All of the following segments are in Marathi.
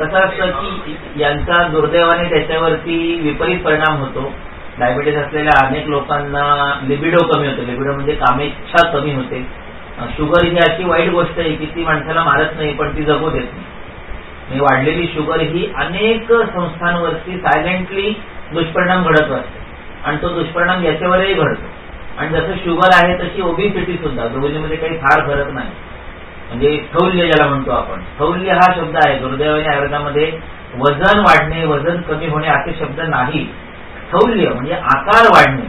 कसं असतं की यांचा दुर्दैवाने त्याच्यावरती विपरीत परिणाम होतो. डायबिटीस असलेल्या अनेक लोकांना लिबिडो कमी होतो. लिबिडो म्हणजे कामेच्छा कमी होते. शुगर ही अशी वाईट गोष्ट आहे की ती माणसाला मारत नाही पण ती जगू देत नाही. आणि वाढलेली शुगर ही अनेक संस्थांवरती सायलेंटली दुष्परिणाम घडत असते. आणि तो दुष्परिणाम याच्यावरही घडतो. आणि जसं शुगर आहे तशी ओबिसिटी सुद्धा. दोन्हीमध्ये काही फार फरक नाही. म्हणजे थौल्य ज्याला म्हणतो आपण. थौल्य हा शब्द आहे. दुर्दैवाने आयुर्वेदामध्ये वजन वाढणे वजन कमी होणे असे शब्द नाही. थौल्य म्हणजे आकार वाढणे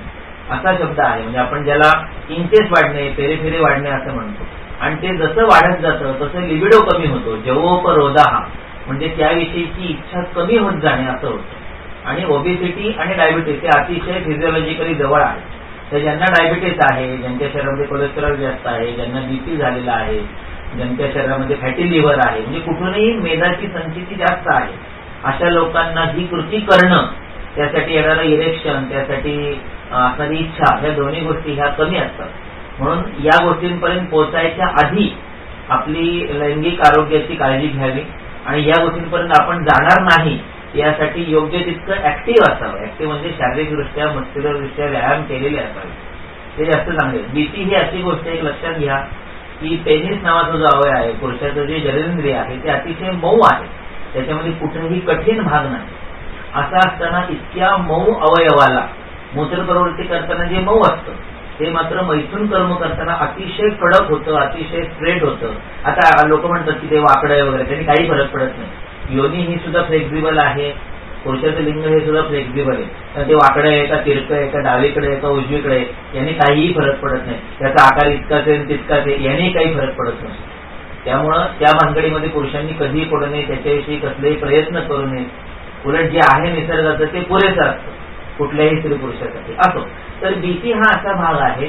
असा शब्द आहे. म्हणजे आपण ज्याला इंचेस वाढणे फेरे वाढणे असं म्हणतो. आणि ते जसं वाढत जातं तसं लिबिडो कमी होतो. जवोपरोधा रोदाहा म्हणजे त्याविषयीची इच्छा कमी होत जाणे असं होतं. आणि ओबेसिटी आणि डायबिटीस हे अतिशय फिजिओलॉजिकली जवळ आहे तर ज्यांना डायबिटीस आहे ज्यांच्या शरीरामध्ये कोलेस्ट्रॉल जास्त आहे ज्यांना बीपी झालेला आहे ज्यांच्या शरीरामध्ये फॅटी लिव्हर आहे. म्हणजे कुठूनही मेदाची संचिती जास्त आहे. अशा लोकांना ही कृती करणं त्यासाठी येणारं इरेक्शन त्यासाठी असणारी इच्छा या दोन्ही गोष्टी ह्या कमी असतात. म्हणून या गोष्टींपर्यंत पोहोचायच्या आधी आपली लैंगिक आरोग्याची काळजी घ्यावी. आणि या गोष्टींपर्यंत आपण जाणार नाही यासाठी योग्य तितकं ऍक्टिव्ह असावं. ऍक्टिव्ह म्हणजे शारीरिकदृष्ट्या मस्क्युलरदृष्ट्या व्यायाम केलेले असावे. ते जास्त चांगले. बीपी ही अशी गोष्ट एक लक्षात घ्या. की पेनिस नावाचा जो अवय आहे पुरुषाचं जे जलनेंद्रिय आहे ते अतिशय मऊ आहे. त्याच्यामध्ये कुठेही कठीण भाग नाही. असा असताना इतक्या मऊ अवयवाला मूत्र प्रवृत्ती करताना जे मऊ असतं ते मात्र मैथून कर्म करताना अतिशय कडक होतं अतिशय स्ट्रेट होतं. आता लोक म्हणतात की ते वाकडं वगैरे त्यांनी काही फरक पडत नाही. योनी ही सुद्धा फ्लेक्झिबल आहे. पुरुषाचं लिंग हे सुद्धा फ्लेक्झिबल आहे. तर ते वाकडं आहे का तिरकं आहे का डावीकडे आहे का उजवीकडे आहे यांनी काहीही फरक पडत नाही. त्याचा आकार इतकाच आहे तितकाच आहे यांनी काही फरक पडत नाही. त्यामुळं त्या भानगडीमध्ये पुरुषांनी कधीही पडू नये त्याच्याविषयी कसलेही प्रयत्न करू नये. उलट जे आहे निसर्गाचं ते पुरेसं असतं. कुठल्याही स्त्री पुरुषासाठी. असो. तर बीपी हा असा भाग आहे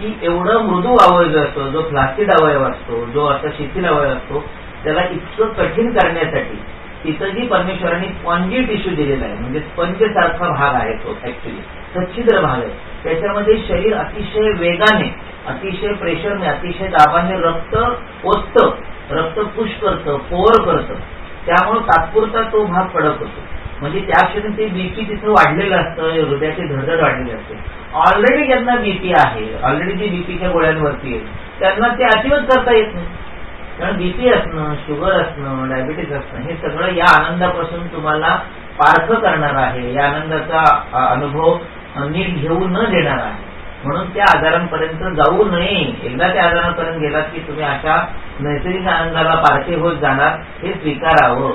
की एवढं मृदू अवयव जो असतो जो फ्लास्टिड अवयव असतो जो असा शिथिल अवयव असतो त्याला इतकं कठीण करण्यासाठी तिथं जी परमेश्वरांनी स्पंजी टिश्यू दिलेला आहे. म्हणजे स्पंज सारखा भाग आहे तो ऍक्च्युली सच्छिद्र भाग आहे. त्याच्यामध्ये शरीर अतिशय वेगाने अतिशय प्रेशरने अतिशय दाबाने रक्त ओततं रक्त पुश करतं पोवर करतं. त्यामुळे तात्पुरता तो भाग कडक होतो. म्हणजे त्या क्षणी ते बीपी तिथं वाढलेलं असतं हृदयाची धडधड वाढलेली असते. ऑलरेडी ज्यांना बीपी आहे ऑलरेडी जी बीपीच्या गोळ्यांवरती आहे त्यांना ते अजिबात करता येत नाही. कारण बीपी असणं शुगर असणं डायबिटीस असणं हे सगळं या आनंदापासून तुम्हाला पारख करणार आहे. या आनंदाचा अनुभव नीट घेऊ न देणार आहे. म्हणून त्या आजारांपर्यंत जाऊ नये. एकदा त्या आजारांपर्यंत गेलात की तुम्ही अशा नैसर्गिक आनंदाला पारखे होत जाणार हे स्वीकारावं.